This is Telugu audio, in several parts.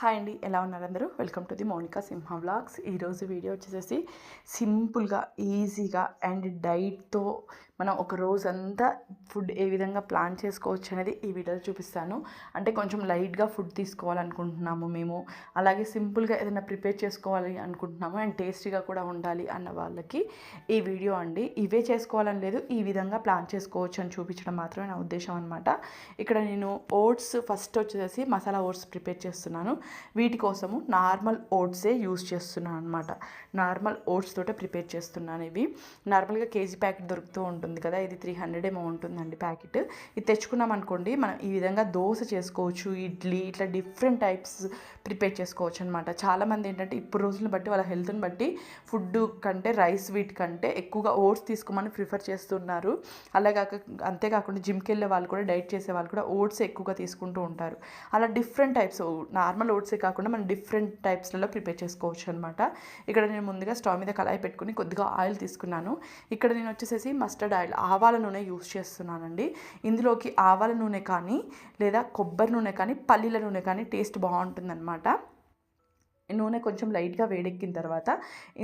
హాయ్ అండి ఎలా ఉన్నారు అందరూ? Welcome to the Mounika Simha vlogs ఈరోజు వీడియో వచ్చేసేసి సింపుల్గా ఈజీగా అండ్ డైట్తో మనం ఒక రోజంతా ఫుడ్ ఏ విధంగా ప్లాన్ చేసుకోవచ్చు అనేది ఈ వీడియోలో చూపిస్తాను. అంటే కొంచెం లైట్గా ఫుడ్ తీసుకోవాలనుకుంటున్నాము మేము. అలాగే సింపుల్గా ఏదైనా ప్రిపేర్ చేసుకోవాలి అనుకుంటున్నాము అండ్ టేస్టీగా కూడా ఉండాలి అన్న వాళ్ళకి ఈ వీడియో అండి. ఇవే చేసుకోవాలని లేదు ఈ విధంగా ప్లాన్ చేసుకోవచ్చు అని చూపించడం మాత్రమే నా ఉద్దేశం అనమాట ఇక్కడ నేను ఓట్స్ ఫస్ట్ వచ్చేసి మసాలా ఓట్స్ ప్రిపేర్ చేస్తున్నాను. వీటి కోసము నార్మల్ ఓట్సే యూస్ చేస్తున్నాను అనమాట నార్మల్ ఓట్స్ తోటే ప్రిపేర్ చేస్తున్నాను ఇవి. నార్మల్గా కేజీ ప్యాకెట్ దొరుకుతూ ఉంటుంది. కదా ఇది త్రీ హండ్రెడ్ ఏమో ఉంటుందండి ప్యాకెట్. ఇది తెచ్చుకున్నాం అనుకోండి మనం ఈ విధంగా దోశ చేసుకోవచ్చు ఇడ్లీ ఇట్లా డిఫరెంట్ టైప్స్ ప్రిపేర్ చేసుకోవచ్చు అనమాట చాలామంది ఏంటంటే ఇప్పుడు రోజులను బట్టి వాళ్ళ హెల్త్ని బట్టి ఫుడ్ కంటే రైస్ వీట్ కంటే ఎక్కువగా ఓట్స్ తీసుకోమని ప్రిఫర్ చేస్తున్నారు. అలాగాక అంతేకాకుండా జిమ్కి వెళ్ళే వాళ్ళు కూడా డైట్ చేసే వాళ్ళు కూడా ఓట్స్ ఎక్కువగా తీసుకుంటూ ఉంటారు. అలా డిఫరెంట్ టైప్స్ నార్మల్ ఓట్సే కాకుండా మనం డిఫరెంట్ టైప్స్లలో ప్రిపేర్ చేసుకోవచ్చు అనమాట ఇక్కడ నేను ముందుగా స్టవ్ మీద కళాయి పెట్టుకుని కొద్దిగా ఆయిల్ తీసుకున్నాను. ఇక్కడ నేను వచ్చేసేసి మస్టర్డ్ ఆయిల్ ఆవాల నూనె యూస్ చేస్తున్నానండి. ఇందులోకి ఆవాల నూనె కానీ లేదా కొబ్బరి నూనె కానీ పల్లీల నూనె కానీ టేస్ట్ బాగుంటుందన్నమాట. నూనె కొంచెం లైట్గా వేడెక్కిన తర్వాత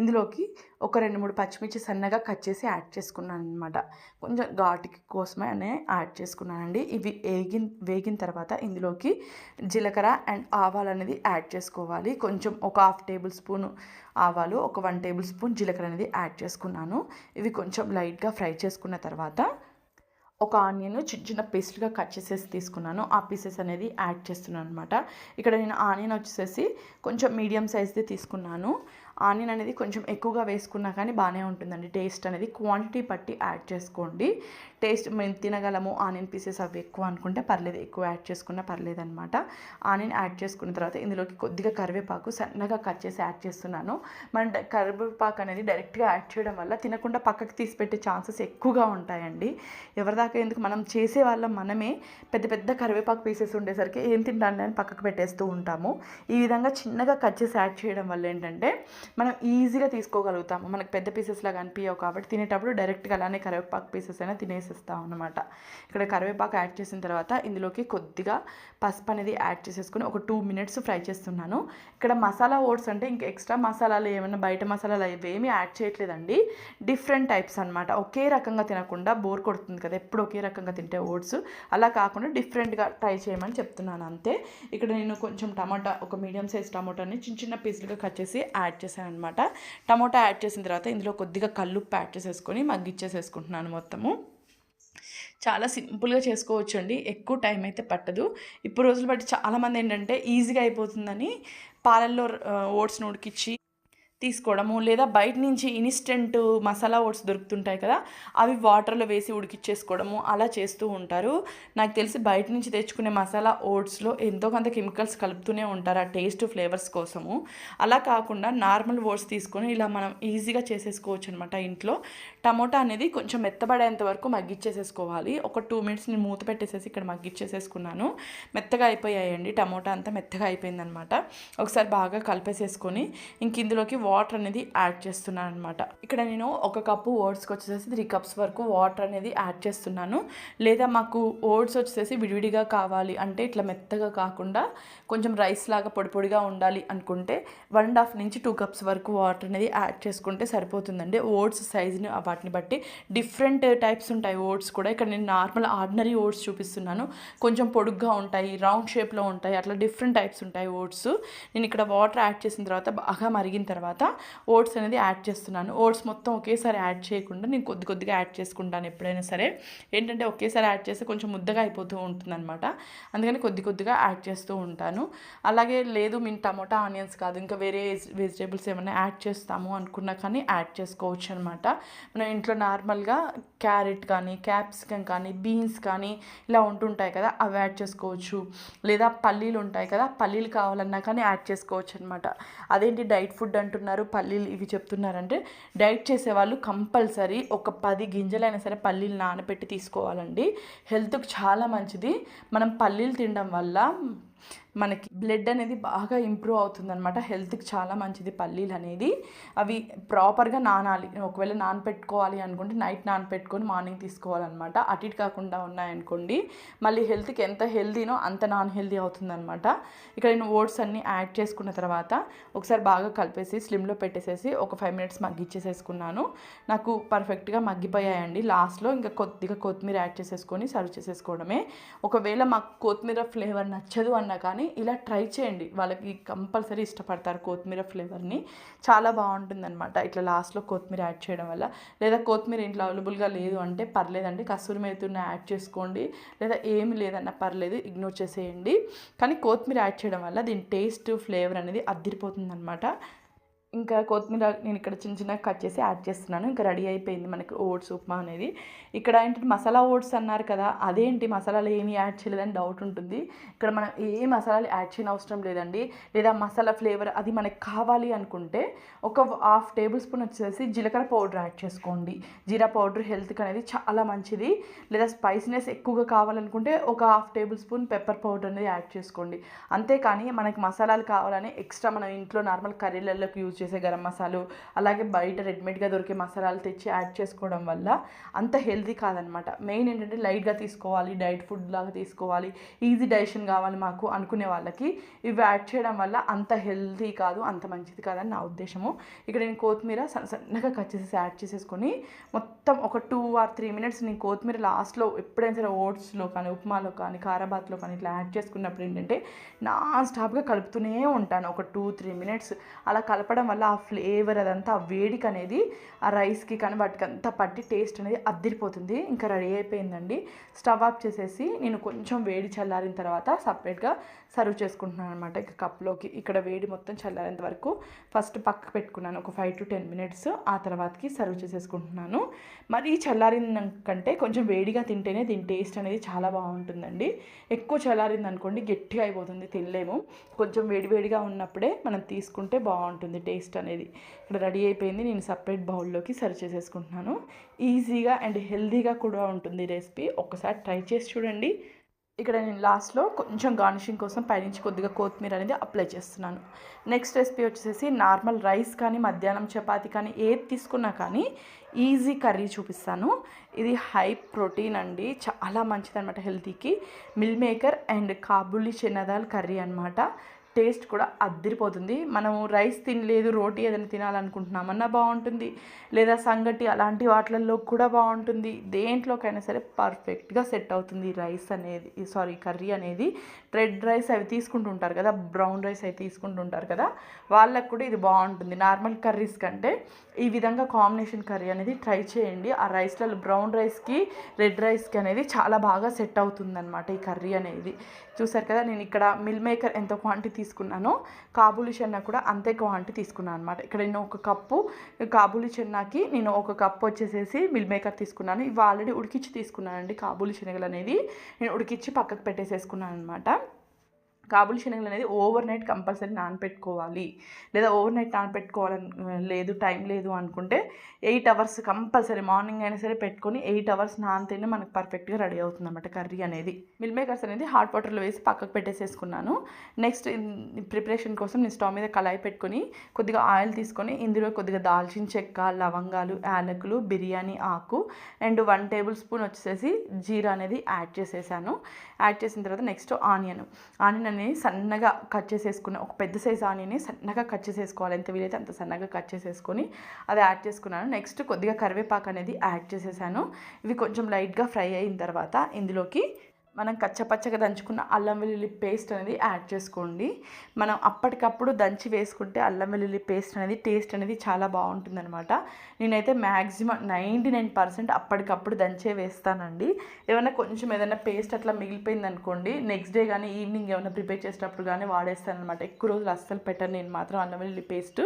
ఇందులోకి ఒక రెండు మూడు పచ్చిమిర్చి సన్నగా కట్ చేసి యాడ్ చేసుకున్నాను అనమాట కొంచెం ఘాటుకి కోసమే అనే యాడ్ చేసుకున్నానండి. ఇవి వేగిన వేగిన తర్వాత ఇందులోకి జీలకర్ర అండ్ ఆవాలు అనేది యాడ్ చేసుకోవాలి. కొంచెం ఒక హాఫ్ టేబుల్ స్పూన్ ఆవాలు ఒక వన్ టేబుల్ స్పూన్ జీలకర్ర అనేది యాడ్ చేసుకున్నాను. ఇవి కొంచెం లైట్గా ఫ్రై చేసుకున్న తర్వాత ఒక ఆనియన్ చిన్న చిన్న పేస్ట్గా కట్ చేసేసి తీసుకున్నాను. ఆ పీసెస్ అనేది యాడ్ చేస్తున్నాను అనమాట ఇక్కడ నేను ఆనియన్ వచ్చేసి కొంచెం మీడియం సైజ్ది తీసుకున్నాను. ఆనియన్ అనేది కొంచెం ఎక్కువగా వేసుకున్నా కానీ బాగానే ఉంటుందండి. టేస్ట్ అనేది క్వాంటిటీ బట్టి యాడ్ చేసుకోండి. టేస్ట్ మేము తినగలము ఆనియన్ పీసెస్ అవి ఎక్కువ అనుకుంటే పర్లేదు ఎక్కువ యాడ్ చేసుకున్నా పర్లేదు అనమాట ఆనియన్ యాడ్ చేసుకున్న తర్వాత ఇందులోకి కొద్దిగా కరివేపాకు సన్నగా కట్ చేసి యాడ్ చేస్తున్నాను. మన కరివేపాకు అనేది డైరెక్ట్గా యాడ్ చేయడం వల్ల తినకుండా పక్కకి తీసి పెట్టే ఛాన్సెస్ ఎక్కువగా ఉంటాయండి. ఎవరిదాకా ఎందుకు మనం చేసే వాళ్ళం మనమే పెద్ద పెద్ద కరివేపాకు పీసెస్ ఉండేసరికి ఏం తింటాను అని పక్కకు పెట్టేస్తూ ఉంటాము. ఈ విధంగా చిన్నగా కట్ చేసి యాడ్ చేయడం వల్ల ఏంటంటే మనం ఈజీగా తీసుకోగలుగుతాము. మనకు పెద్ద పీసెస్ లాగా అనిపించవు కాబట్టి తినేటప్పుడు డైరెక్ట్గా అలానే కరివేపాకు పీసెస్ అయినా తినేసి వేసేస్తాం అనమాట ఇక్కడ కరివేపాకు యాడ్ చేసిన తర్వాత ఇందులోకి కొద్దిగా పసుపు అనేది యాడ్ చేసేసుకొని ఒక టూ మినిట్స్ ఫ్రై చేస్తున్నాను. ఇక్కడ మసాలా ఓట్స్ అంటే ఇంకా ఎక్స్ట్రా మసాలాలు ఏమైనా బయట మసాలాలు ఏమీ యాడ్ చేయట్లేదండి. డిఫరెంట్ టైప్స్ అనమాట ఒకే రకంగా తినకుండా బోర్ కొడుతుంది కదా ఎప్పుడు ఒకే రకంగా తింటే ఓట్స్. అలా కాకుండా డిఫరెంట్గా ట్రై చేయమని చెప్తున్నాను అంతే. ఇక్కడ నేను కొంచెం టమాటా ఒక మీడియం సైజ్ టమాటాని చిన్న చిన్న పీసులుగా కట్ చేసి యాడ్ చేశాను అనమాట టమాటా యాడ్ చేసిన తర్వాత ఇందులో కొద్దిగా కల్లుప్పు యాడ్ చేసేసుకొని మగ్గిచ్చేసేసుకుంటున్నాను మొత్తము. చాలా సింపుల్గా చేసుకోవచ్చు అండి ఎక్కువ టైం అయితే పట్టదు. ఇప్పుడు రోజులు బట్టి చాలామంది ఏంటంటే ఈజీగా అయిపోతుందని పాలల్లో ఓట్స్ని ఉడికిచ్చి తీసుకోవడము లేదా బయట నుంచి ఇన్స్టెంట్ మసాలా ఓట్స్ దొరుకుతుంటాయి కదా అవి వాటర్లో వేసి ఉడికిచ్చేసుకోవడము అలా చేస్తూ ఉంటారు. నాకు తెలిసి బయట నుంచి తెచ్చుకునే మసాలా ఓట్స్లో ఎంతో కొంత కెమికల్స్ కలుపుతూనే ఉంటారు ఆ టేస్ట్ ఫ్లేవర్స్ కోసము. అలా కాకుండా నార్మల్ ఓట్స్ తీసుకొని ఇలా మనం ఈజీగా చేసేసుకోవచ్చు అనమాట ఇంట్లో. టమోటా అనేది కొంచెం మెత్తబడేంత వరకు మగ్గిచ్చేసేసుకోవాలి. ఒక టూ మినిట్స్ నేను మూత పెట్టేసేసి ఇక్కడ మగ్గిచ్చేసేసుకున్నాను. మెత్తగా అయిపోయాయండి. టమోటా అంతా మెత్తగా అయిపోయిందనమాట. ఒకసారి బాగా కలిపేసేసుకొని ఇంక ఇందులోకి వాటర్ అనేది యాడ్ చేస్తున్నాను అనమాట ఇక్కడ నేను ఒక కప్పు ఓట్స్కి వచ్చేసి త్రీ కప్స్ వరకు వాటర్ అనేది యాడ్ చేస్తున్నాను. లేదా మాకు ఓట్స్ వచ్చేసి విడివిడిగా కావాలి అంటే ఇట్లా మెత్తగా కాకుండా కొంచెం రైస్ లాగా పొడి పొడిగా ఉండాలి అనుకుంటే వన్ అండ్ హాఫ్ నుంచి టూ కప్స్ వరకు వాటర్ అనేది యాడ్ చేసుకుంటే సరిపోతుందండి. ఓట్స్ సైజుని వాటిని బట్టి డిఫరెంట్ టైప్స్ ఉంటాయి ఓట్స్ కూడా. ఇక్కడ నేను నార్మల్ ఆర్డినరీ ఓట్స్ చూపిస్తున్నాను. కొంచెం పొడుగ్గా ఉంటాయి రౌండ్ షేప్లో ఉంటాయి అట్లా డిఫరెంట్ టైప్స్ ఉంటాయి ఓట్స్. నేను ఇక్కడ వాటర్ యాడ్ చేసిన తర్వాత బాగా మరిగిన తర్వాత ఓట్స్ అనేది యాడ్ చేస్తున్నాను. ఓట్స్ మొత్తం ఒకేసారి యాడ్ చేయకుండా నేను కొద్ది కొద్దిగా యాడ్ చేసుకుంటాను ఎప్పుడైనా సరే. ఏంటంటే ఒకేసారి యాడ్ చేస్తే కొంచెం ముద్దగా అయిపోతూ ఉంటుందన్నమాట. అందుకని కొద్ది కొద్దిగా యాడ్ చేస్తూ ఉంటాను. అలాగే లేదు మేము టమోటా ఆనియన్స్ కాదు. ఇంకా వేరే వెజిటేబుల్స్ ఏమైనా యాడ్ చేస్తాము అనుకున్నా కానీ యాడ్ చేసుకోవచ్చు అనమాట మనం ఇంట్లో నార్మల్గా క్యారెట్ కానీ క్యాప్సికమ్ కానీ బీన్స్ కానీ ఇలా ఉంటుంటాయి కదా అవి యాడ్ చేసుకోవచ్చు. లేదా పల్లీలు ఉంటాయి కదా పల్లీలు కావాలన్నా కానీ యాడ్ చేసుకోవచ్చు అనమాట అదేంటి డైట్ ఫుడ్ అంటున్నారు పల్లీలు ఇవి చెప్తున్నారంటే డైట్ చేసేవాళ్ళు కంపల్సరీ ఒక పది గింజలైనా సరే పల్లీలు నానబెట్టి తీసుకోవాలండి. హెల్త్కి చాలా మంచిది. మనం పల్లీలు తినడం వల్ల మనకి బ్లడ్ అనేది బాగా ఇంప్రూవ్ అవుతుందనమాట హెల్త్కి చాలా మంచిది పల్లీలు అనేది. అవి ప్రాపర్గా నానాలి. ఒకవేళ నానపెట్టుకోవాలి అనుకుంటే నైట్ నానపెట్టుకొని మార్నింగ్ తీసుకోవాలన్నమాట. అటు ఇటు కాకుండా ఉన్నాయనుకోండి. మళ్ళీ హెల్త్కి ఎంత హెల్దీనో అంత నాన్ హెల్దీ అవుతుందన్నమాట. ఇక్కడ నేను ఓట్స్ అన్నీ యాడ్ చేసుకున్న తర్వాత ఒకసారి బాగా కలిపేసి స్లిమ్లో పెట్టేసేసి ఒక ఫైవ్ మినిట్స్ మగ్గిచ్చేసేసుకున్నాను. నాకు పర్ఫెక్ట్గా మగ్గిపోయాయండి. లాస్ట్లో ఇంకా కొద్దిగా కొత్తిమీర యాడ్ చేసేసుకొని సర్వ్ చేసేసుకోవడమే. ఒకవేళ మాకు కొత్తిమీర ఫ్లేవర్ నచ్చదు అని అన్నా కానీ ఇలా ట్రై చేయండి. వాళ్ళకి కంపల్సరీ ఇష్టపడతారు కొత్తిమీర ఫ్లేవర్ని. చాలా బాగుంటుందన్నమాట. ఇట్లా లాస్ట్లో కొత్తిమీర యాడ్ చేయడం వల్ల. లేదా కొత్తిమీర ఇంట్లో అవైలబుల్గా లేదు అంటే పర్లేదండి. కసూరి మేతున్న యాడ్ చేసుకోండి. లేదా ఏమి లేదన్నా పర్లేదు ఇగ్నోర్ చేసేయండి. కానీ కొత్తిమీర యాడ్ చేయడం వల్ల దీని టేస్ట్ ఫ్లేవర్ అనేది అద్దిరిపోతుంది ఇంకా కొత్తిమీర నేను ఇక్కడ చిన్న చిన్నగా కట్ చేసి యాడ్ చేస్తున్నాను. ఇంకా రెడీ అయిపోయింది మనకి ఓట్స్ ఉప్మా అనేది. ఇక్కడ ఏంటంటే మసాలా ఓట్స్ అన్నారు కదా అదేంటి మసాలాలు ఏమి యాడ్ చేయలేదని డౌట్ ఉంటుంది. ఇక్కడ మనం ఏ మసాలాలు యాడ్ చేయని అవసరం లేదండి. లేదా మసాలా ఫ్లేవర్ అది మనకి కావాలి అనుకుంటే ఒక హాఫ్ టేబుల్ స్పూన్ వచ్చేసి జీలకర్ర పౌడర్ యాడ్ చేసుకోండి. జీరా పౌడర్ హెల్త్కి అనేది చాలా మంచిది. లేదా స్పైసీనెస్ ఎక్కువగా కావాలనుకుంటే ఒక half tablespoon pepper powder అనేది యాడ్ చేసుకోండి. అంతేకాని మనకి మసాలాలు కావాలని ఎక్స్ట్రా మనం ఇంట్లో నార్మల్ కర్రీలలోకి యూజ్ చేసే గరం మసాలు అలాగే బయట రెడీమేడ్గా దొరికే మసాలాలు తెచ్చి యాడ్ చేసుకోవడం వల్ల అంత హెల్తీ కాదనమాట. మెయిన్ ఏంటంటే లైట్గా తీసుకోవాలి డైట్ ఫుడ్ లాగా తీసుకోవాలి ఈజీ డైజెషన్ కావాలి మాకు అనుకునే వాళ్ళకి. ఇవి యాడ్ చేయడం వల్ల అంత హెల్తీ కాదు అంత మంచిది కాదని నా ఉద్దేశము. ఇక్కడ నేను కొత్తిమీర సన్న సన్నగా కట్ చేసేసి యాడ్ చేసేసుకొని మొత్తం ఒక టూ ఆర్ త్రీ మినిట్స్ నేను కొత్తిమీర లాస్ట్లో ఎప్పుడైనా సరే ఓట్స్లో కానీ ఉప్మాలో కానీ కారాబాత్లో కానీ ఇట్లా యాడ్ చేసుకున్నప్పుడు ఏంటంటే నాన్ స్టాప్గా కలుపుతూనే ఉంటాను ఒక టూ త్రీ మినిట్స్. అలా కలపడం వల్ల ఆ ఫ్లేవర్ అదంతా ఆ వేడికి అనేది ఆ రైస్కి కానీ వాటికి అంతా పట్టి టేస్ట్ అనేది అద్దిరిపోతుంది. ఇంకా రెడీ అయిపోయిందండి. స్టవ్ ఆఫ్ చేసేసి నేను కొంచెం వేడి చల్లారిన తర్వాత సపరేట్గా సర్వ్ చేసుకుంటున్నాను అనమాట ఇక కప్లోకి ఇక్కడ వేడి మొత్తం చల్లారేంత వరకు ఫస్ట్ పక్కకు పెట్టుకున్నాను. ఒక ఫైవ్ టు టెన్ మినిట్స్ ఆ తర్వాతకి సర్వ్ చేసేసుకుంటున్నాను. మరీ చల్లారిన కంటే కొంచెం వేడిగా తింటేనే దీని టేస్ట్ అనేది చాలా బాగుంటుందండి. ఎక్కువ చల్లారింది అనుకోండి గట్టిగా అయిపోతుంది తినలేము. కొంచెం వేడివేడిగా ఉన్నప్పుడే మనం తీసుకుంటే బాగుంటుంది టేస్ట్ పేస్ట్ అనేది ఇక్కడ రెడీ అయిపోయింది. నేను సపరేట్ బౌల్లోకి సర్వ్ చేసేసుకుంటున్నాను. ఈజీగా అండ్ హెల్తీగా కూడా ఉంటుంది రెసిపీ ఒకసారి ట్రై చేసి చూడండి. ఇక్కడ నేను లాస్ట్లో కొంచెం గార్నిషింగ్ కోసం పైనుంచి కొద్దిగా కొత్తిమీర అనేది అప్లై చేస్తున్నాను. నెక్స్ట్ రెసిపీ వచ్చేసి నార్మల్ రైస్ కానీ మధ్యాహ్నం చపాతి కానీ ఏది తీసుకున్నా కానీ ఈజీ కర్రీ చూపిస్తాను. ఇది హై ప్రోటీన్ అండి. చాలా మంచిది అనమాట హెల్తీకి meal maker and kabuli chana dal curry అనమాట టేస్ట్ కూడా అద్దరిపోతుంది. మనము రైస్ తినలేదు రోటీ ఏదైనా తినాలనుకుంటున్నామన్నా బాగుంటుంది. లేదా సంగటి అలాంటి వాటిలలో కూడా బాగుంటుంది. దేంట్లోకైనా సరే పర్ఫెక్ట్గా సెట్ అవుతుంది రైస్ అనేది సారీ కర్రీ అనేది. రెడ్ రైస్ అవి తీసుకుంటుంటారు కదా బ్రౌన్ రైస్ అవి తీసుకుంటుంటారు కదా వాళ్ళకు కూడా ఇది బాగుంటుంది. నార్మల్ కర్రీస్ కంటే ఈ విధంగా కాంబినేషన్ కర్రీ అనేది ట్రై చేయండి. ఆ రైస్లలో బ్రౌన్ రైస్కి రెడ్ రైస్కి అనేది చాలా బాగా సెట్ అవుతుంది అనమాట ఈ కర్రీ అనేది. చూసారు కదా నేను ఇక్కడ మిల్ మేకర్ ఎంత క్వాంటిటీ తీసుకున్నానో కాబూలి చెన్నా కూడా అంతే క్వాంటిటీ తీసుకున్నాను అనమాట ఇక్కడ నేను ఒక కప్పు కాబూలి చెన్నాకి నేను ఒక కప్పు వచ్చేసేసి మిల్ మేకర్ తీసుకున్నాను. ఇవి ఆల్రెడీ ఉడికిచ్చి తీసుకున్నానండి కాబూలి శనగలు అనేది. నేను ఉడికిచ్చి పక్కకు పెట్టేసేసుకున్నాను అనమాట కాబులి శనగలు అనేది ఓవర్ నైట్ కంపల్సరీ నానపెట్టుకోవాలి. లేదా ఓవర్ నైట్ నానపెట్టుకోవాలని లేదు టైం లేదు అనుకుంటే ఎయిట్ అవర్స్ కంపల్సరీ మార్నింగ్ అయినా సరే పెట్టుకొని ఎయిట్ అవర్స్ నానితేనే మనకు పర్ఫెక్ట్గా రెడీ అవుతుంది అనమాట కర్రీ అనేది. మిల్ మేకర్స్ అనేది హాట్ వాటర్లో వేసి పక్కకు పెట్టేసేసుకున్నాను. నెక్స్ట్ ప్రిపరేషన్ కోసం నేను స్టవ్ మీద కళాయి పెట్టుకొని కొద్దిగా ఆయిల్ తీసుకొని ఇందులో కొద్దిగా దాల్చిన చెక్క లవంగాలు యాలకులు బిర్యానీ ఆకు అండ్ వన్ టేబుల్ స్పూన్ వచ్చేసి జీరా అనేది యాడ్ చేసేసాను. యాడ్ చేసిన తర్వాత నెక్స్ట్ ఆనియన్. ఆనియన్ ఆనియన్ని సన్నగా కట్ చేసేసుకున్న ఒక పెద్ద సైజ్ ఆనియన్ని సన్నగా కట్ చేసేసుకోవాలి. ఎంత వీలైతే అంత సన్నగా కట్ చేసేసుకొని అది యాడ్ చేసుకున్నాను. నెక్స్ట్ కొద్దిగా కరివేపాకు అనేది యాడ్ చేసేసాను. ఇవి కొంచెం లైట్గా ఫ్రై అయిన తర్వాత ఇందులోకి మనం కచ్చపచ్చగా దంచుకున్న అల్లం వెల్లుల్లి పేస్ట్ అనేది యాడ్ చేసుకోండి. మనం అప్పటికప్పుడు దంచి వేసుకుంటే అల్లం వెల్లుల్లి పేస్ట్ అనేది టేస్ట్ అనేది చాలా బాగుంటుందన్నమాట. నేనైతే మ్యాక్సిమం నైంటీ నైన్ పర్సెంట్ అప్పటికప్పుడు దంచే వేస్తానండి. ఏమైనా కొంచెం ఏదైనా పేస్ట్ అట్లా మిగిలిపోయింది అనుకోండి నెక్స్ట్ డే కానీ ఈవినింగ్ ఏమైనా ప్రిపేర్ చేసేటప్పుడు కానీ వాడేస్తాను అనమాట ఎక్కువ రోజులు అస్సలు పెట్టను నేను మాత్రం అల్లం వెల్లుల్లి పేస్ట్.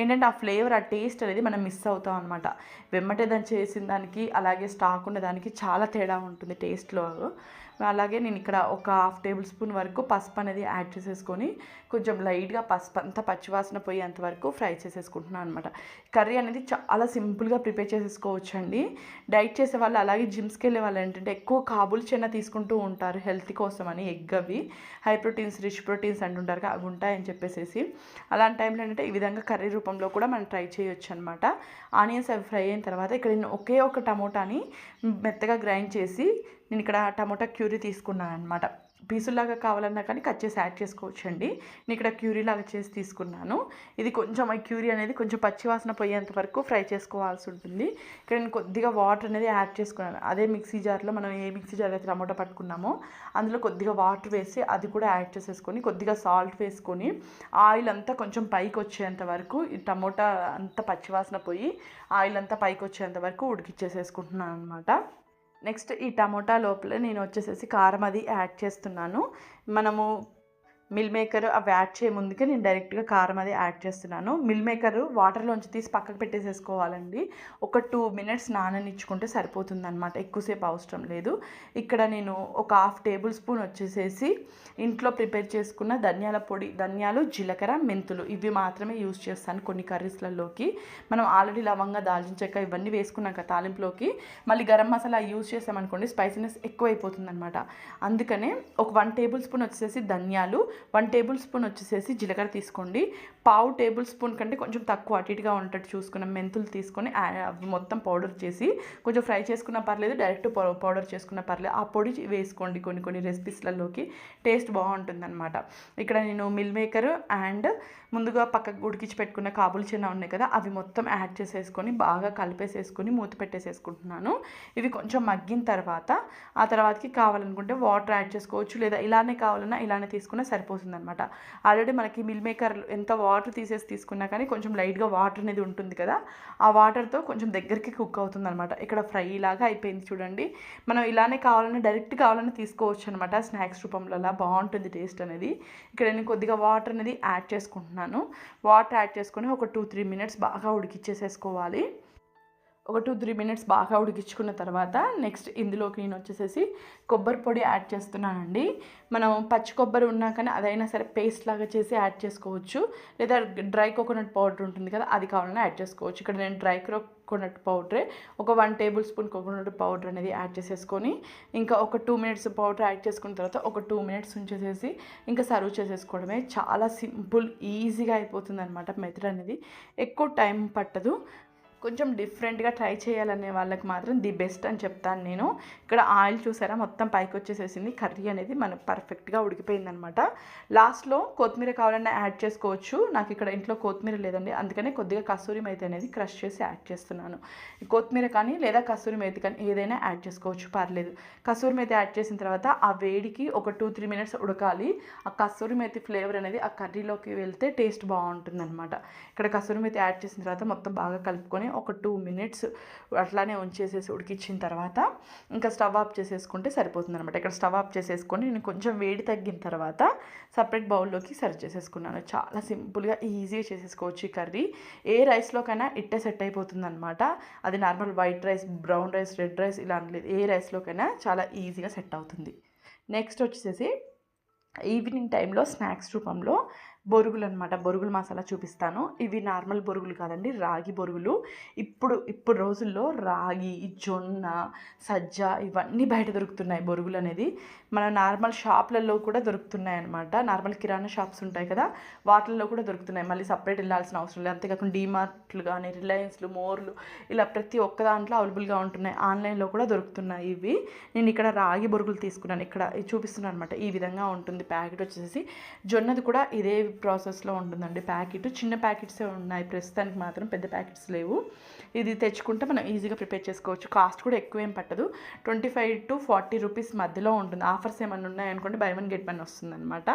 ఏంటంటే ఆ ఫ్లేవర్ ఆ టేస్ట్ అనేది మనం మిస్ అవుతాం అనమాట వెమ్మటే దంచి వేసిన దానికి అలాగే స్టాక్ ఉన్న దానికి చాలా తేడా ఉంటుంది టేస్ట్లో. అలాగే నేను ఇక్కడ ఒక హాఫ్ టేబుల్ స్పూన్ వరకు పసుపు అనేది యాడ్ చేసేసుకొని కొంచెం లైట్గా పసుపు అంతా పచ్చివాసన పోయేంత వరకు ఫ్రై చేసేసుకుంటున్నాను అనమాట కర్రీ అనేది చాలా సింపుల్గా ప్రిపేర్ చేసేసుకోవచ్చు అండి డైట్ చేసే వాళ్ళు అలాగే జిమ్స్కి వెళ్ళే వాళ్ళు ఏంటంటే ఎక్కువ కాబుల్ చెన్న తీసుకుంటూ ఉంటారు హెల్త్ కోసం అని ఎగ్ అవి హై ప్రోటీన్స్ రిచ్ ప్రోటీన్స్ అంటుంటారు అవి ఉంటాయని చెప్పేసి అలాంటి టైంలో ఏంటంటే ఈ విధంగా కర్రీ రూపంలో కూడా మనం ట్రై చేయొచ్చు అనమాట ఆనియన్స్ అవి ఫ్రై అయిన తర్వాత ఇక్కడ నేను ఒకే ఒక టమోటాని మెత్తగా గ్రైండ్ చేసి నేను ఇక్కడ టమోటా క్యూరీ తీసుకున్నాను అనమాట పీసుల్లాగా కావాలన్నా కానీ కట్ చేసి యాడ్ చేసుకోవచ్చండి. నేను ఇక్కడ క్యూరీ లాగా చేసి తీసుకున్నాను. ఇది కొంచెం ఈ క్యూరీ అనేది కొంచెం పచ్చివాసన పోయేంత వరకు ఫ్రై చేసుకోవాల్సి ఉంటుంది. ఇక్కడ నేను కొద్దిగా వాటర్ అనేది యాడ్ చేసుకున్నాను. అదే మిక్సీ జార్లో మనం ఏ మిక్సీ జార్ అయితే టమాటో పట్టుకున్నామో అందులో కొద్దిగా వాటర్ వేసి అది కూడా యాడ్ చేసేసుకొని కొద్దిగా సాల్ట్ వేసుకొని ఆయిల్ అంతా కొంచెం పైకి వచ్చేంత వరకు ఈ టమోటా అంతా పచ్చివాసన పోయి ఆయిల్ అంతా పైకి వచ్చేంత వరకు ఉడికిచ్చేసేసుకుంటున్నాను అనమాట నెక్స్ట్ ఈ టమోటా లోపల నేను వచ్చేసేసి కారం అది యాడ్ చేస్తున్నాను. మనము మిల్ మేకర్ అవి యాడ్ చేయ ముందుకే నేను డైరెక్ట్గా కారం అది యాడ్ చేస్తున్నాను. మిల్ మేకర్ వాటర్లోంచి తీసి పక్కకు పెట్టేసేసుకోవాలండి. ఒక టూ మినిట్స్ నాననిచ్చుకుంటే సరిపోతుంది అనమాట ఎక్కువసేపు అవసరం లేదు. ఇక్కడ నేను ఒక హాఫ్ టేబుల్ స్పూన్ వచ్చేసేసి ఇంట్లో ప్రిపేర్ చేసుకున్న ధనియాల పొడి ధనియాలు జీలకర్ర మెంతులు ఇవి మాత్రమే యూజ్ చేస్తాను కొన్ని కర్రీస్లలోకి. మనం ఆల్రెడీ లవంగా దాల్చిన చెక్క ఇవన్నీ వేసుకున్నాక తాలింపులోకి. మళ్ళీ గరం మసాలా యూజ్ చేసామనుకోండి స్పైసీనెస్ ఎక్కువైపోతుంది అనమాట అందుకనే ఒక వన్ టేబుల్ స్పూన్ వచ్చేసి ధనియాలు వన్ టేబుల్ స్పూన్ వచ్చేసేసి జీలకర్ర తీసుకోండి. పావు టేబుల్ స్పూన్ కంటే కొంచెం తక్కువ అటు ఇటుగా ఉంటట్టు చూసుకున్న మెంతులు తీసుకొని అవి మొత్తం పౌడర్ చేసి కొంచెం ఫ్రై చేసుకున్న పర్లేదు డైరెక్ట్ పౌడర్ చేసుకున్న పర్లేదు ఆ పొడి వేసుకోండి కొన్ని కొన్ని రెసిపీస్లలోకి. టేస్ట్ బాగుంటుందన్నమాట. ఇక్కడ నేను మిల్ మేకర్ అండ్ ముందుగా పక్కకు ఉడికించి పెట్టుకున్న కాబుల్ చిన్న ఉన్నాయి కదా అవి మొత్తం యాడ్ చేసేసుకొని బాగా కలిపేసేసుకొని మూత పెట్టేసేసుకుంటున్నాను. ఇవి కొంచెం మగ్గిన తర్వాత ఆ తర్వాతకి కావాలనుకుంటే వాటర్ యాడ్ చేసుకోవచ్చు లేదా ఇలానే కావాలన్నా ఇలానే తీసుకున్నా సరిపోతుంది అనమాట ఆల్రెడీ మనకి మిల్ మేకర్ ఎంత వాటర్ తీసేసి తీసుకున్నా కానీ కొంచెం లైట్గా వాటర్ అనేది ఉంటుంది కదా ఆ వాటర్తో కొంచెం దగ్గరికి కుక్ అవుతుంది అనమాట ఇక్కడ ఫ్రై లాగా అయిపోయింది చూడండి. మనం ఇలానే కావాలన్నా డైరెక్ట్ కావాలన్నా తీసుకోవచ్చు అనమాట స్నాక్స్ రూపంలో అలా బాగుంటుంది టేస్ట్ అనేది. ఇక్కడ నేను కొద్దిగా వాటర్ అనేది యాడ్ చేసుకుంటున్నాను. వాటర్ యాడ్ చేసుకొని ఒక టూ త్రీ మినిట్స్ బాగా ఉడికిచ్చేసేసుకోవాలి. ఒక టూ త్రీ మినిట్స్ బాగా ఉడికించుకున్న తర్వాత నెక్స్ట్ ఇందులోకి నేను వచ్చేసేసి కొబ్బరి పొడి యాడ్ చేస్తున్నానండి. మనం పచ్చి కొబ్బరి ఉన్నా కానీ అదైనా సరే పేస్ట్ లాగా చేసి యాడ్ చేసుకోవచ్చు. లేదా డ్రై కోకోనట్ పౌడర్ ఉంటుంది కదా అది కావాలన్నా యాడ్ చేసుకోవచ్చు. ఇక్కడ నేను డ్రై కోకోనట్ పౌడరే ఒక one tablespoon coconut powder అనేది యాడ్ చేసేసుకొని ఇంకా ఒక టూ మినిట్స్ పౌడర్ యాడ్ చేసుకున్న తర్వాత ఒక టూ మినిట్స్ ఉంచేసేసి ఇంకా సర్వ్ చేసేసుకోవడమే. చాలా సింపుల్ ఈజీగా అయిపోతుంది అనమాట మెథడ్ అనేది. ఎక్కువ టైం పట్టదు. కొంచెం డిఫరెంట్గా ట్రై చేయాలనే వాళ్ళకి మాత్రం ది బెస్ట్ అని చెప్తాను నేను. ఇక్కడ ఆయిల్ చూసారా? మొత్తం పైకి వచ్చేసేసింది. కర్రీ అనేది మనకు పర్ఫెక్ట్గా ఉడికిపోయిందనమాట. లాస్ట్లో కొత్తిమీర కావాలన్నా యాడ్ చేసుకోవచ్చు. నాకు ఇక్కడ ఇంట్లో కొత్తిమీర లేదండి. అందుకనే కొద్దిగా కస్తూరి మేతి అనేది క్రష్ చేసి యాడ్ చేస్తున్నాను. కొత్తిమీర కానీ లేదా కస్తూరి మేతి కానీ ఏదైనా యాడ్ చేసుకోవచ్చు. పర్లేదు. కస్తూరి మేతి యాడ్ చేసిన తర్వాత ఆ వేడికి ఒక టూ త్రీ మినిట్స్ ఉడకాలి. ఆ కస్తూరి మేతి ఫ్లేవర్ అనేది ఆ కర్రీలోకి వెళ్తే టేస్ట్ బాగుంటుంది అనమాట ఇక్కడ కస్తూరి మేతి యాడ్ చేసిన తర్వాత మొత్తం బాగా కలుపుకొని ఒక టూ మినిట్స్ అట్లానే ఉంచేసేసి ఉడికించిన తర్వాత ఇంకా స్టవ్ ఆఫ్ చేసేసుకుంటే సరిపోతుంది అనమాట ఇక్కడ స్టవ్ ఆఫ్ చేసేసుకొని నేను కొంచెం వేడి తగ్గిన తర్వాత సపరేట్ బౌల్లోకి సర్వ్ చేసేసుకున్నాను. చాలా సింపుల్గా ఈజీగా చేసేసుకోవచ్చు ఈ కర్రీ. ఏ రైస్లోకైనా ఇట్టే సెట్ అయిపోతుంది అనమాట అది normal white rice brown rice red rice ఇలా అనలేదు. ఏ రైస్లోకైనా చాలా ఈజీగా సెట్ అవుతుంది. నెక్స్ట్ వచ్చేసి ఈవినింగ్ టైంలో స్నాక్స్ రూపంలో బొరుగులు అనమాట బొరుగులు మసాలా చూపిస్తాను. ఇవి నార్మల్ బొరుగులు కాదండి రాగి బొరుగులు. ఇప్పుడు ఇప్పుడు రోజుల్లో రాగి జొన్న సజ్జ ఇవన్నీ బయట దొరుకుతున్నాయి బొరుగులు అనేది. మన నార్మల్ షాప్లలో కూడా దొరుకుతున్నాయి అనమాట నార్మల్ కిరాణా షాప్స్ ఉంటాయి కదా వాటిల్లో కూడా దొరుకుతున్నాయి. మళ్ళీ సపరేట్ వెళ్ళాల్సిన అవసరం లేదు. అంతేకాకుండా డీమార్ట్లు కానీ రిలయన్స్లు మోర్లు ఇలా ప్రతి ఒక్క దాంట్లో అవైలబుల్గా ఉంటున్నాయి. ఆన్లైన్లో కూడా దొరుకుతున్నాయి ఇవి. నేను ఇక్కడ రాగి బొరుగులు తీసుకున్నాను. ఇక్కడ చూపిస్తున్నాను అనమాట ఈ విధంగా ఉంటుంది ప్యాకెట్ వచ్చేసి జొన్నది కూడా ఇదే ప్రాసెస్లో ఉంటుందండి ప్యాకెట్. చిన్న ప్యాకెట్సే ఉన్నాయి. ప్రస్తుతానికి మాత్రం పెద్ద ప్యాకెట్స్ లేవు. ఇది తెచ్చుకుంటే మనం ఈజీగా ప్రిపేర్ చేసుకోవచ్చు. కాస్ట్ కూడా ఎక్కువ ఏం పట్టదు. Twenty five to forty rupees మధ్యలో ఉంటుంది. ఆఫర్స్ ఏమైనా ఉన్నాయనుకోండి బై వన్ గెట్ వన్ వస్తుందన్నమాట.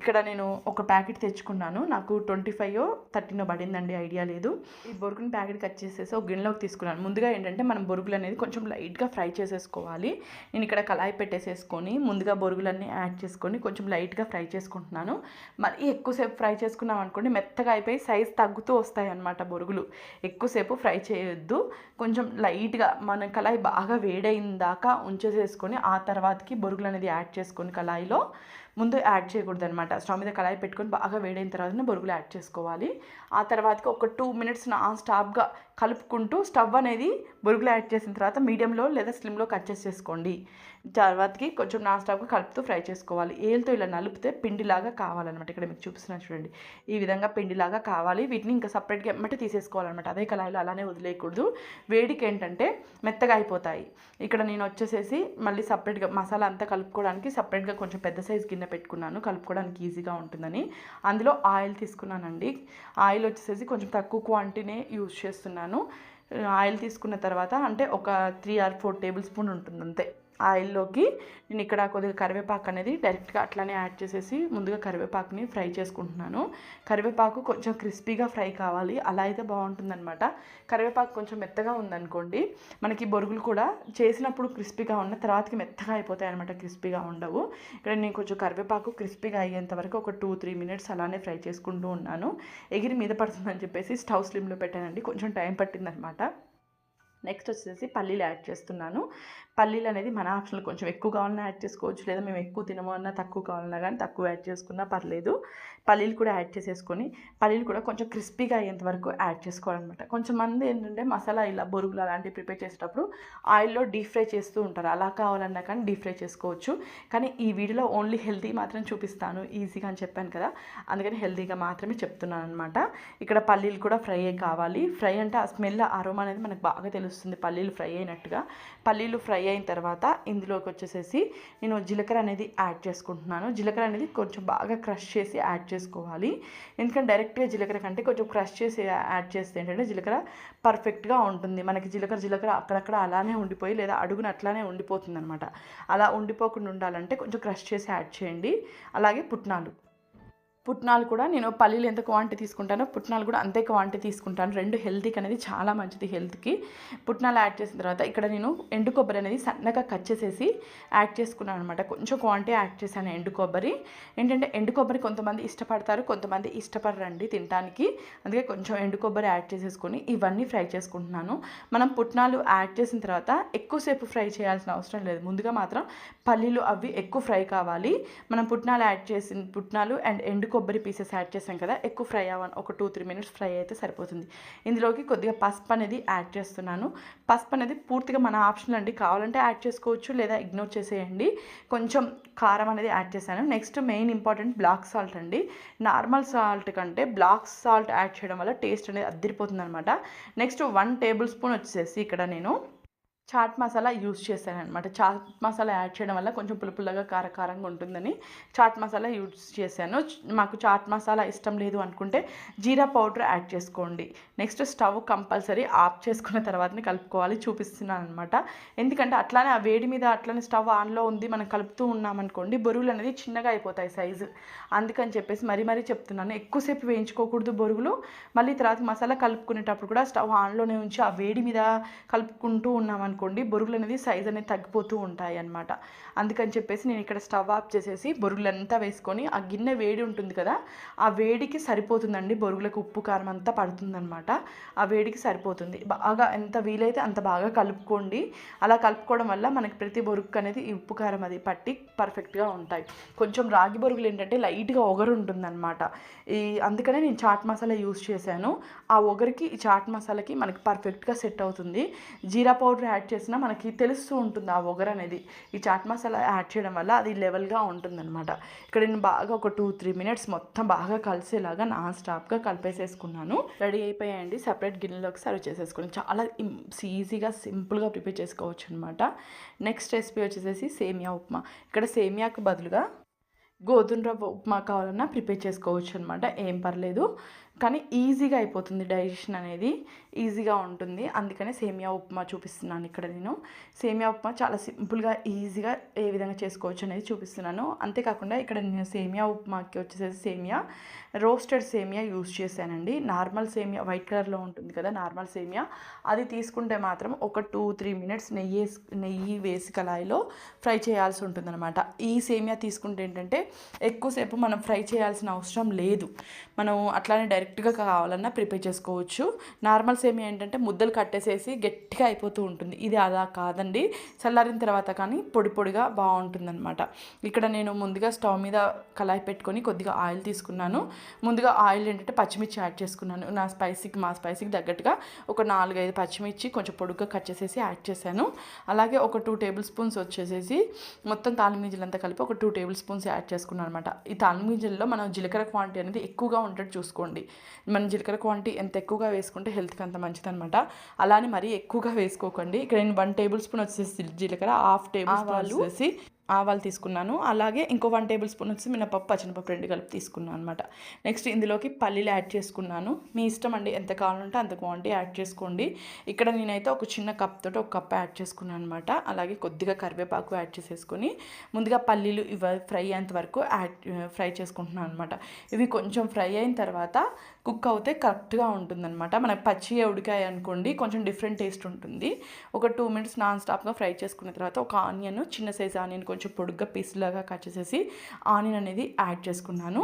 ఇక్కడ నేను ఒక ప్యాకెట్ తెచ్చుకున్నాను. నాకు ట్వంటీ ఫైవ్ థర్టీనో పడిందండి. ఐడియా లేదు. ఈ బొరుగుని ప్యాకెట్ కట్ చేసేసి ఒక గిన్నెలోకి తీసుకున్నాను. ముందుగా ఏంటంటే మనం బొరుగులు అనేది కొంచెం లైట్గా ఫ్రై చేసేసుకోవాలి. నేను ఇక్కడ కళాయి పెట్టేసేసుకొని ముందుగా బొరుగులన్నీ యాడ్ చేసుకొని కొంచెం లైట్గా ఫ్రై చేసుకుంటున్నాను. మరి ఎక్కువసేపు ఫ్రై చేసుకున్నాం అనుకోండి మెత్తగా అయిపోయి సైజ్ తగ్గుతూ వస్తాయి అన్నమాట బొరుగులు. ఎక్కువసేపు ఫ్రై చేయొద్దు. కొంచెం లైట్గా మన కళాయి బాగా వేడైన దాకా ఉంచేసేసుకొని ఆ తర్వాతకి బొరుగులు అనేది యాడ్ చేసుకొని కళాయిలో ముందు యాడ్ చేయకూడదు అనమాట స్టవ్ మీద కళాయి పెట్టుకొని బాగా వేడైన తర్వాతనే బొరుగులు యాడ్ చేసుకోవాలి. ఆ తర్వాతకి ఒక టూ మినిట్స్ నాన్ స్టాప్గా కలుపుకుంటూ స్టవ్ అనేది బొరుగులు యాడ్ చేసిన తర్వాత మీడియంలో లేదా స్లిమ్లో కట్ చేసేసుకోండి. తర్వాతకి కొంచెం నాన్ స్టాప్గా కలుపుతూ ఫ్రై చేసుకోవాలి. ఏలతో ఇలా నలిపితే పిండిలాగా కావాలన్నమాట. ఇక్కడ మీకు చూపిస్తున్నాను చూడండి. ఈ విధంగా పిండిలాగా కావాలి. వీటిని ఇంకా సపరేట్గా ఎమ్మటి తీసేసుకోవాలన్నమాట. అదే కళాయిలో అలానే వదిలేయకూడదు. వేడికి ఏంటంటే మెత్తగా అయిపోతాయి. ఇక్కడ నేను వచ్చేసేసి మళ్ళీ సపరేట్గా మసాలా అంతా కలుపుకోవడానికి సపరేట్గా కొంచెం పెద్ద సైజ్ గిన్నె పెట్టుకున్నాను. కలుపుకోవడానికి ఈజీగా ఉంటుందని. అందులో ఆయిల్ తీసుకున్నానండి. ఆయిల్ వచ్చేసేసి కొంచెం తక్కువ క్వాంటిటీనే యూజ్ చేస్తున్నాను. ఆయిల్ తీసుకున్న తర్వాత అంటే ఒక three or four tablespoon ఉంటుంది అంతే. ఆయిల్లోకి నేను ఇక్కడ కొద్దిగా కరివేపాకు అనేది డైరెక్ట్గా అట్లానే యాడ్ చేసేసి ముందుగా కరివేపాకుని ఫ్రై చేసుకుంటున్నాను. కరివేపాకు కొంచెం క్రిస్పీగా ఫ్రై కావాలి. అలా అయితే బాగుంటుందన్నమాట. కరివేపాకు కొంచెం మెత్తగా ఉందనుకోండి మనకి బొరుగులు కూడా చేసినప్పుడు క్రిస్పీగా ఉన్న తర్వాతకి మెత్తగా అయిపోతాయి అనమాట క్రిస్పీగా ఉండవు. ఇక్కడ నేను కొంచెం కరివేపాకు క్రిస్పీగా అయ్యేంత వరకు ఒక టూ త్రీ మినిట్స్ అలానే ఫ్రై చేసుకుంటూ ఉన్నాను. ఎగిరి మీద పడుతుందని చెప్పేసి స్టవ్ స్లిమ్లో పెట్టానండి. కొంచెం టైం పట్టిందనమాట నెక్స్ట్ వచ్చేసి పల్లీలు యాడ్ చేస్తున్నాను. పల్లీలు అనేది మన ఆప్షన్లు కొంచెం ఎక్కువ కావాలన్నా యాడ్ చేసుకోవచ్చు. లేదా మేము ఎక్కువ తినమన్నా తక్కువ కావాలన్నా కానీ తక్కువ యాడ్ చేసుకున్నా పర్లేదు. పల్లీలు కూడా యాడ్ చేసేసుకొని పల్లీలు కూడా కొంచెం క్రిస్పీగా అయ్యేంత వరకు యాడ్ చేసుకోవాలన్నమాట. కొంచెం మంది ఏంటంటే మసాలా ఇలా బొరుగులు అలాంటివి ప్రిపేర్ చేసేటప్పుడు ఆయిల్లో డీప్ ఫ్రై చేస్తూ ఉంటారు. అలా కావాలన్నా కానీ డీప్ ఫ్రై చేసుకోవచ్చు. కానీ ఈ వీడియోలో ఓన్లీ హెల్తీ మాత్రం చూపిస్తాను. ఈజీగా అని చెప్పాను కదా. అందుకని హెల్తీగా మాత్రమే చెప్తున్నాను అనమాట ఇక్కడ పల్లీలు కూడా ఫ్రై కావాలి. ఫ్రై అంటే ఆ స్మెల్ అరోమా అనేది మనకు బాగా తెలుస్తుంది పల్లీలు ఫ్రై అయినట్టుగా. పల్లీలు ఫ్రై అయిన తర్వాత ఇందులోకి వచ్చేసేసి నేను జీలకర్ర అనేది యాడ్ చేసుకుంటున్నాను. జీలకర్ర అనేది కొంచెం బాగా క్రష్ చేసి యాడ్ చేసుకోవాలి. ఎందుకంటే డైరెక్ట్గా జీలకర్ర కంటే కొంచెం క్రష్ చేసి యాడ్ చేస్తే ఏంటంటే జీలకర్ర పర్ఫెక్ట్గా ఉంటుంది. మనకి జీలకర్ర జీలకర్ర అక్కడక్కడ అలానే ఉండిపోయి లేదా అడుగున అట్లానే ఉండిపోతుంది అనమాట అలా ఉండిపోకుండా ఉండాలంటే కొంచెం క్రష్ చేసి యాడ్ చేయండి. అలాగే పుట్నాలు. పుట్నాలు కూడా నేను పల్లీలు ఎంత క్వాంటిటీ తీసుకుంటానో పుట్నాలు కూడా అంతే క్వాంటిటీ తీసుకుంటాను. రెండు హెల్త్కి అనేది చాలా మంచిది హెల్త్కి పుట్నాలు యాడ్ చేసిన తర్వాత ఇక్కడ నేను ఎండు కొబ్బరి అనేది సన్నగా కట్ చేసేసి యాడ్ చేసుకున్నాను అనమాట కొంచెం క్వాంటిటీ యాడ్ చేశాను ఎండు కొబ్బరి. ఏంటంటే ఎండు కొబ్బరి కొంతమంది ఇష్టపడతారు కొంతమంది ఇష్టపడరండి తినడానికి అందుకే కొంచెం ఎండు కొబ్బరి యాడ్ చేసేసుకొని ఇవన్నీ ఫ్రై చేసుకుంటున్నాను. మనం పుట్నాలు యాడ్ చేసిన తర్వాత ఎక్కువసేపు ఫ్రై చేయాల్సిన అవసరం లేదు. ముందుగా మాత్రం పల్లీలు అవి ఎక్కువ ఫ్రై కావాలి. మనం పుట్నాలు యాడ్ చేసిన పుట్నాలు అండ్ ఎండు కొబ్బరి పీసెస్ యాడ్ చేసాం కదా ఎక్కువ ఫ్రై అవ్వను ఒక టూ త్రీ మినిట్స్ ఫ్రై అయితే సరిపోతుంది. ఇందులోకి కొద్దిగా పసుపు అనేది యాడ్ చేస్తున్నాను. పసుపు అనేది పూర్తిగా మన ఆప్షన్ అండి. కావాలంటే యాడ్ చేసుకోవచ్చు లేదా ఇగ్నోర్ చేసేయండి. కొంచెం కారం అనేది యాడ్ చేశాను. Next main important black salt అండి. నార్మల్ సాల్ట్ కంటే బ్లాక్ సాల్ట్ యాడ్ చేయడం వల్ల టేస్ట్ అనేది అద్దరిపోతుంది అనమాట నెక్స్ట్ వన్ టేబుల్ స్పూన్ వచ్చేసి ఇక్కడ నేను చాట్ మసాలా యూజ్ చేశాను అనమాట చాట్ మసాలా యాడ్ చేయడం వల్ల కొంచెం పులుపుల్లగా కారకారంగా ఉంటుందని చాట్ మసాలా యూజ్ చేశాను. మాకు చాట్ మసాలా ఇష్టం లేదు అనుకుంటే జీరా పౌడర్ యాడ్ చేసుకోండి. నెక్స్ట్ స్టవ్ కంపల్సరీ ఆఫ్ చేసుకున్న తర్వాతనే కలుపుకోవాలి చూపిస్తున్నాను అనమాట ఎందుకంటే అట్లానే ఆ వేడి మీద అట్లానే స్టవ్ ఆన్లో ఉంది మనం కలుపుతూ ఉన్నామనుకోండి బొరుగులు అనేది చిన్నగా అయిపోతాయి సైజు. అందుకని చెప్పేసి మరీ మరీ చెప్తున్నాను. ఎక్కువసేపు వేయించుకోకూడదు బొరుగులు. మళ్ళీ తర్వాత మసాలా కలుపుకునేటప్పుడు కూడా స్టవ్ ఆన్లోనే ఉంచి ఆ వేడి మీద కలుపుకుంటూ ఉన్నామనుకో అనుకోండి బొరుగులు అనేది సైజ్ అనేది తగ్గిపోతూ ఉంటాయి అనమాట అందుకని చెప్పేసి నేను ఇక్కడ స్టవ్ ఆఫ్ చేసేసి బొరుగులంతా వేసుకొని ఆ గిన్నె వేడి ఉంటుంది కదా ఆ వేడికి సరిపోతుందండి బొరుగులకు ఉప్పు కారం అంతా పడుతుందనమాట ఆ వేడికి సరిపోతుంది. బాగా ఎంత వీలైతే అంత బాగా కలుపుకోండి. అలా కలుపుకోవడం వల్ల మనకి ప్రతి బొరుగు అనేది ఈ ఉప్పు కారం అది పట్టి పర్ఫెక్ట్గా ఉంటాయి. కొంచెం రాగి బొరుగులు ఏంటంటే లైట్గా ఒగరు ఉంటుందన్నమాట. ఈ అందుకనే నేను చాట్ మసాలా యూస్ చేశాను. ఆ ఒగరికి ఈ చాట్ మసాలాకి మనకి పర్ఫెక్ట్గా సెట్ అవుతుంది. జీరా పౌడర్ యాడ్ యాడ్ చేసినా మనకి తెలుస్తూ ఉంటుంది ఆ ఒగరు అనేది. ఈ చాట్ మసాలా యాడ్ చేయడం వల్ల అది లెవెల్గా ఉంటుందన్నమాట. ఇక్కడ నేను బాగా ఒక టూ త్రీ మినిట్స్ మొత్తం బాగా కలిసేలాగా నాన్ స్టాప్గా కలిపేసేసుకున్నాను. రెడీ అయిపోయాయండి. సపరేట్ గిన్నెలోకి సర్వ్ చేసేసుకుని చాలా ఈజీగా సింపుల్గా ప్రిపేర్ చేసుకోవచ్చు అనమాట నెక్స్ట్ రెసిపీ వచ్చేసేసి సేమియా ఉప్మా. ఇక్కడ సేమియాకు బదులుగా గోధుమ రవ్వ ఉప్మా కావాలన్నా ప్రిపేర్ చేసుకోవచ్చు అనమాట ఏం పర్లేదు. కానీ ఈజీగా అయిపోతుంది డైజెషన్ అనేది. ఈజీగా ఉంటుంది. అందుకనే సేమియా ఉప్మా చూపిస్తున్నాను ఇక్కడ నేను. సేమియా ఉప్మా చాలా సింపుల్గా ఈజీగా ఏ విధంగా చేసుకోవచ్చు అనేది చూపిస్తున్నాను. అంతేకాకుండా ఇక్కడ నేను సేమియా ఉప్మాకి వచ్చేసేసి సేమియా రోస్టెడ్ సేమియా యూస్ చేశానండి. నార్మల్ సేమియా వైట్ కలర్లో ఉంటుంది కదా నార్మల్ సేమియా. అది తీసుకుంటే మాత్రం ఒక టూ త్రీ మినిట్స్ నెయ్యి నెయ్యి వేసి కళాయిలో ఫ్రై చేయాల్సి ఉంటుందన్నమాట. ఈ సేమియా తీసుకుంటే ఏంటంటే ఎక్కువసేపు మనం ఫ్రై చేయాల్సిన అవసరం లేదు. మనం అట్లానే డైరెక్ట్గా కావాలన్నా ప్రిపేర్ చేసుకోవచ్చు. నార్మల్ సేమి ఏంటంటే ముద్దలు కట్టేసేసి గట్టిగా అయిపోతూ ఉంటుంది. ఇది అలా కాదండి. చల్లారిన తర్వాత కానీ పొడి పొడిగా బాగుంటుందన్నమాట. ఇక్కడ నేను ముందుగా స్టవ్ మీద కళాయి పెట్టుకొని కొద్దిగా ఆయిల్ తీసుకున్నాను. ముందుగా ఆయిల్ ఏంటంటే పచ్చిమిర్చి యాడ్ చేసుకున్నాను. నా స్పైసీకి మా స్పైసీకి తగ్గట్టుగా ఒక నాలుగైదు పచ్చిమిర్చి కొంచెం పొడుగ్గా కట్ చేసేసి యాడ్ చేశాను. అలాగే ఒక టూ టేబుల్ స్పూన్స్ వచ్చేసేసి మొత్తం తాలిమింజలంతా కలిపి ఒక టూ టేబుల్ స్పూన్స్ యాడ్ చేసుకున్నాను అనమాట ఈ తాలిమింజల్లో మనం జీలకర్ర క్వాంటిటీ అనేది ఎక్కువగా ఉండేట్టు చూసుకోండి. మనం జీలకర్ర క్వాంటిటీ ఎంత ఎక్కువగా వేసుకుంటే హెల్త్కి అంత మంచిదనమాట అలానే మరీ ఎక్కువగా వేసుకోకండి. ఇక్కడ నేను వన్ టేబుల్ స్పూన్ వచ్చేసి జీలకర్ర హాఫ్ టేబుల్ స్పూన్ వచ్చేసి ఆవాలు తీసుకున్నాను. అలాగే ఇంకో వన్ టేబుల్ స్పూన్ వచ్చి మినపప్పు పచ్చినపప్పు రెండు కలిపి తీసుకున్నాను అనమాట నెక్స్ట్ ఇందులోకి పల్లీలు యాడ్ చేసుకున్నాను. మీ ఇష్టం అండి ఎంత కావాలంటే అంత క్వాంటిటీ యాడ్ చేసుకోండి. ఇక్కడ నేనైతే ఒక చిన్న కప్ తోటి ఒక కప్ యాడ్ చేసుకున్నాను అనమాట అలాగే కొద్దిగా కరివేపాకు యాడ్ చేసేసుకొని ముందుగా పల్లీలు ఇవ ఫ్రై అయ్యేంత వరకు యాడ్ ఫ్రై చేసుకుంటున్నాను అనమాట ఇవి కొంచెం ఫ్రై అయిన తర్వాత కుక్ అవుతే కరెక్ట్గా ఉంటుందన్నమాట. మనకు పచ్చి ఉడికాయ అనుకోండి కొంచెం డిఫరెంట్ టేస్ట్ ఉంటుంది. ఒక టూ మినిట్స్ నాన్ స్టాప్గా ఫ్రై చేసుకున్న తర్వాత ఒక ఆనియన్ చిన్న సైజ్ ఆనియన్ కొంచెం కొంచెం పొడుగ్గా పీసులాగా కట్ చేసేసి ఆనియన్ అనేది యాడ్ చేసుకున్నాను.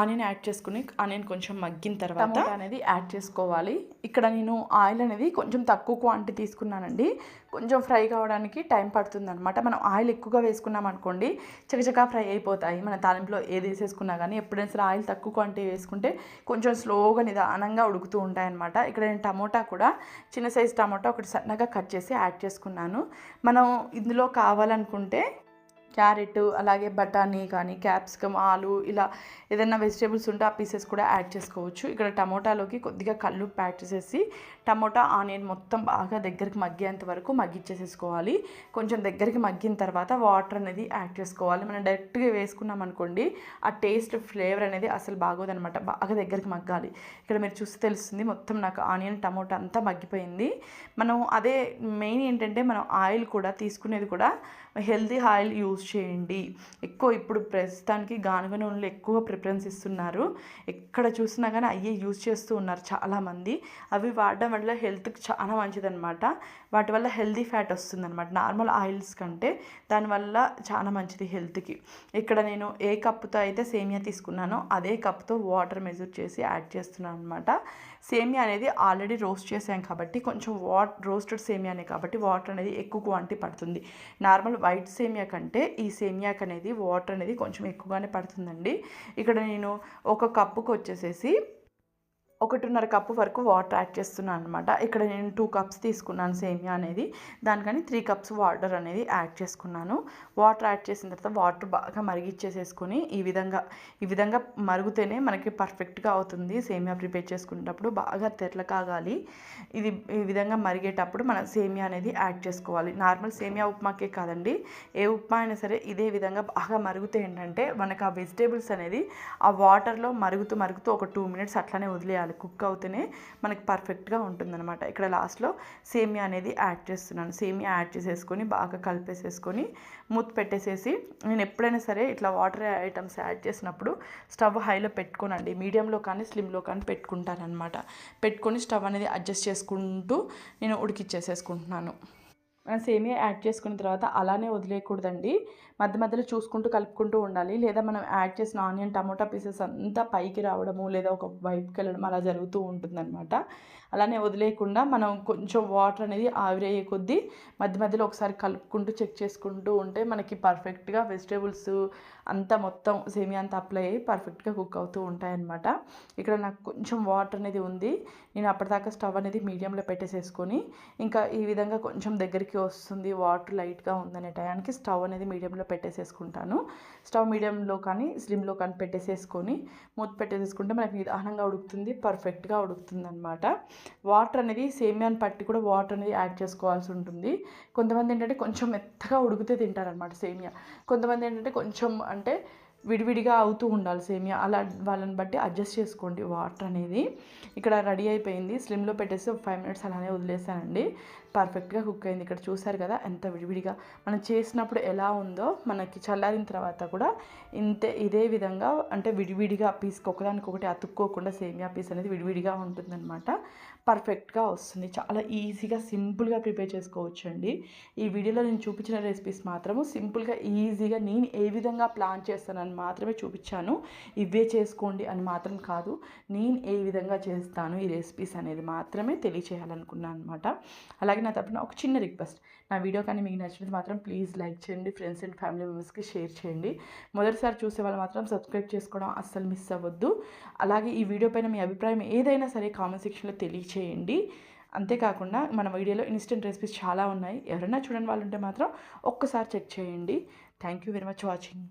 ఆనియన్ యాడ్ చేసుకుని ఆనియన్ కొంచెం మగ్గిన తర్వాత అనేది యాడ్ చేసుకోవాలి. ఇక్కడ నేను ఆయిల్ అనేది కొంచెం తక్కువ క్వాంటిటీ తీసుకున్నానండి. కొంచెం ఫ్రై కావడానికి టైం పడుతుంది అనమాట మనం ఆయిల్ ఎక్కువగా వేసుకున్నాం అనుకోండి చకచకా ఫ్రై అయిపోతాయి. మన తాలింపులో ఏది వేసేసుకున్నా కానీ ఎప్పుడైనా సరే ఆయిల్ తక్కువ క్వాంటిటీ వేసుకుంటే కొంచెం స్లోగా నిదానంగా ఉడుకుతూ ఉంటాయన్నమాట. ఇక్కడ నేను టమోటా కూడా చిన్న సైజ్ టమోటా ఒకటి సన్నగా కట్ చేసి యాడ్ చేసుకున్నాను. మనం ఇందులో కావాలనుకుంటే క్యారెట్ అలాగే బఠానీ కానీ క్యాప్సికమ్ ఆలు ఇలా ఏదైనా వెజిటేబుల్స్ ఉంటే ఆ పీసెస్ కూడా యాడ్ చేసుకోవచ్చు. ఇక్కడ టమోటాలోకి కొద్దిగా కళ్ళు ప్యాక్ చేసేసి టమోటా ఆనియన్ మొత్తం బాగా దగ్గరికి మగ్గేంత వరకు మగ్గిచ్చేసేసుకోవాలి. కొంచెం దగ్గరికి మగ్గిన తర్వాత వాటర్ అనేది యాడ్ చేసుకోవాలి. మనం డైరెక్ట్గా వేసుకున్నాం అనుకోండి ఆ టేస్ట్ ఫ్లేవర్ అనేది అసలు బాగోదనమాట. బాగా దగ్గరికి మగ్గాలి. ఇక్కడ మీరు చూస్తే తెలుస్తుంది మొత్తం నాకు ఆనియన్ టమోటా అంతా మగ్గిపోయింది. మనం అదే మెయిన్ ఏంటంటే మనం ఆయిల్ కూడా తీసుకునేది కూడా హెల్తీ ఆయిల్ యూజ్ చేయండి. ఎక్కువ ఇప్పుడు ప్రస్తుతానికి గానుగ నూనెలు ఎక్కువ ప్రిఫరెన్స్ ఇస్తున్నారు. ఎక్కడ చూసినా కానీ అయ్యే యూజ్ చేస్తూ ఉన్నారు చాలామంది. అవి వాడడం వల్ల హెల్త్కి చాలా మంచిదన్నమాట. వాటి వల్ల హెల్దీ ఫ్యాట్ వస్తుందన్నమాట. నార్మల్ ఆయిల్స్ కంటే దానివల్ల చాలా మంచిది హెల్త్కి. ఇక్కడ నేను ఏ కప్పుతో అయితే సేమియా తీసుకున్నానో అదే కప్తో వాటర్ మెజర్ చేసి యాడ్ చేస్తున్నాను అనమాట సేమియా అనేది ఆల్రెడీ రోస్ట్ చేసాం కాబట్టి కొంచెం వాట్ రోస్టెడ్ సేమియానే కాబట్టి వాటర్ అనేది ఎక్కువ క్వాంటిటీ పడుతుంది. నార్మల్ వైట్ సేమియా కంటే ఈ సేమియాకి అనేది వాటర్ అనేది కొంచెం ఎక్కువగానే పడుతుందండి. ఇక్కడ నేను ఒక కప్పుకు వచ్చేసేసి ఒకటిన్నర కప్పు వరకు వాటర్ యాడ్ చేస్తున్నాను అనమాట ఇక్కడ నేను టూ కప్స్ తీసుకున్నాను సేమియా అనేది. దానికని త్రీ కప్స్ వాటర్ అనేది యాడ్ చేసుకున్నాను. వాటర్ యాడ్ చేసిన తర్వాత వాటర్ బాగా మరిగిచ్చేసేసుకొని ఈ విధంగా ఈ విధంగా మరుగుతేనే మనకి పర్ఫెక్ట్గా అవుతుంది సేమియా ప్రిపేర్ చేసుకునేటప్పుడు. బాగా తెరల కాగాలి. ఇది ఈ విధంగా మరిగేటప్పుడు మనం సేమియా అనేది యాడ్ చేసుకోవాలి. నార్మల్ సేమియా ఉప్మాకే కాదండి. ఏ ఉప్మా అయినా సరే ఇదే విధంగా బాగా మరుగుతే ఏంటంటే మనకు ఆ వెజిటేబుల్స్ అనేది ఆ వాటర్లో మరుగుతూ మరుగుతూ ఒక టూ మినిట్స్ అట్లానే వదిలేయాలి. ఉండాలి కుక్ అవుతూనే మనకి పర్ఫెక్ట్గా ఉంటుందన్నమాట. ఇక్కడ లాస్ట్లో సేమియా అనేది యాడ్ చేస్తున్నాను. సేమియా యాడ్ చేసేసుకొని బాగా కలిపేసేసుకొని మూత పెట్టేసేసి నేను ఎప్పుడైనా సరే ఇట్లా వాటర్ ఐటమ్స్ యాడ్ చేసినప్పుడు స్టవ్ హైలో పెట్టుకోనండి. మీడియంలో కానీ స్లిమ్లో కానీ పెట్టుకుంటానమాట పెట్టుకొని స్టవ్ అనేది అడ్జస్ట్ చేసుకుంటూ నేను ఉడికిచ్చేసేసుకుంటున్నాను. మనం సేమియా యాడ్ చేసుకున్న తర్వాత అలానే వదిలేయకూడదండి. మధ్య మధ్యలో చూసుకుంటూ కలుపుకుంటూ ఉండాలి. లేదా మనం యాడ్ చేసిన ఆనియన్ టమోటా పీసెస్ అంతా పైకి రావడము లేదా ఒక వైపుకి వెళ్ళడం అలా జరుగుతూ ఉంటుందన్నమాట. అలానే వదిలేయకుండా మనం కొంచెం వాటర్ అనేది ఆవిరయ్యే కొద్దీ మధ్య మధ్యలో ఒకసారి కలుపుకుంటూ చెక్ చేసుకుంటూ ఉంటే మనకి పర్ఫెక్ట్గా వెజిటేబుల్స్ అంతా మొత్తం సేమియా అంతా అప్లై అయ్యి పర్ఫెక్ట్గా కుక్ అవుతూ ఉంటాయన్నమాట. ఇక్కడ నాకు కొంచెం వాటర్ అనేది ఉంది. నేను అప్పటిదాకా స్టవ్ అనేది మీడియంలో పెట్టేసేసుకొని ఇంకా ఈ విధంగా కొంచెం దగ్గరికి వస్తుంది వాటర్ లైట్గా ఉందనే టయానికి స్టవ్ అనేది మీడియంలో పెట్టేసేసుకుంటాను. స్టవ్ మీడియంలో కానీ స్లిమ్లో కానీ పెట్టేసేసుకొని మూత పెట్టేసేసుకుంటే మనకి నిదానంగా ఉడుకుతుంది పర్ఫెక్ట్గా ఉడుకుతుంది అనమాట వాటర్ అనేది సేమియాని పట్టి కూడా వాటర్ అనేది యాడ్ చేసుకోవాల్సి ఉంటుంది. కొంతమంది ఏంటంటే కొంచెం మెత్తగా ఉడికితే తింటారనమాట సేమియా. కొంతమంది ఏంటంటే కొంచెం అంటే విడివిడిగా అవుతూ ఉండాలి సేమియా. అలా వాళ్ళని బట్టి అడ్జస్ట్ చేసుకోండి వాటర్ అనేది. ఇక్కడ రెడీ అయిపోయింది. స్లిమ్లో పెట్టేసి ఒక ఫైవ్ మినిట్స్ అలానే వదిలేసానండి. పర్ఫెక్ట్గా కుక్ అయింది. ఇక్కడ చూసారు కదా ఎంత విడివిడిగా. మనం చేసినప్పుడు ఎలా ఉందో మనకి చల్లారిన తర్వాత కూడా ఇంతే ఇదే విధంగా అంటే విడివిడిగా పీస్ ఒకదానికొకటి అతుక్కోకుండా సేమియా పీస్ అనేది విడివిడిగా ఉంటుందన్నమాట. పర్ఫెక్ట్గా వస్తుంది. చాలా ఈజీగా సింపుల్గా ప్రిపేర్ చేసుకోవచ్చు అండి ఈ వీడియోలో నేను చూపించిన రెసిపీస్ మాత్రము సింపుల్గా ఈజీగా నేను ఏ విధంగా ప్లాన్ చేస్తానని మాత్రమే చూపించాను. ఇవే చేసుకోండి అని మాత్రం కాదు నేను ఏ విధంగా చేస్తాను ఈ రెసిపీస్ అనేది మాత్రమే తెలియచేయాలనుకున్నాను అనమాట అలాగే నా తరపున ఒక చిన్న రిక్వెస్ట్ నా వీడియో కానీ మీకు నచ్చినది మాత్రం ప్లీజ్ లైక్ చేయండి ఫ్రెండ్స్ అండ్ ఫ్యామిలీ మెంబర్స్కి షేర్ చేయండి. మొదటిసారి చూసే వాళ్ళు మాత్రం సబ్స్క్రైబ్ చేసుకోవడం అస్సలు మిస్ అవ్వద్దు. అలాగే ఈ వీడియో పైన మీ అభిప్రాయం ఏదైనా సరే కామెంట్ సెక్షన్లో తెలియచేయండి. అంతేకాకుండా మన వీడియోలో ఇన్స్టెంట్ రెసిపీస్ చాలా ఉన్నాయి. ఎవరైనా చూడని వాళ్ళు ఉంటే మాత్రం ఒక్కసారి చెక్ చేయండి. Thank you very much watching.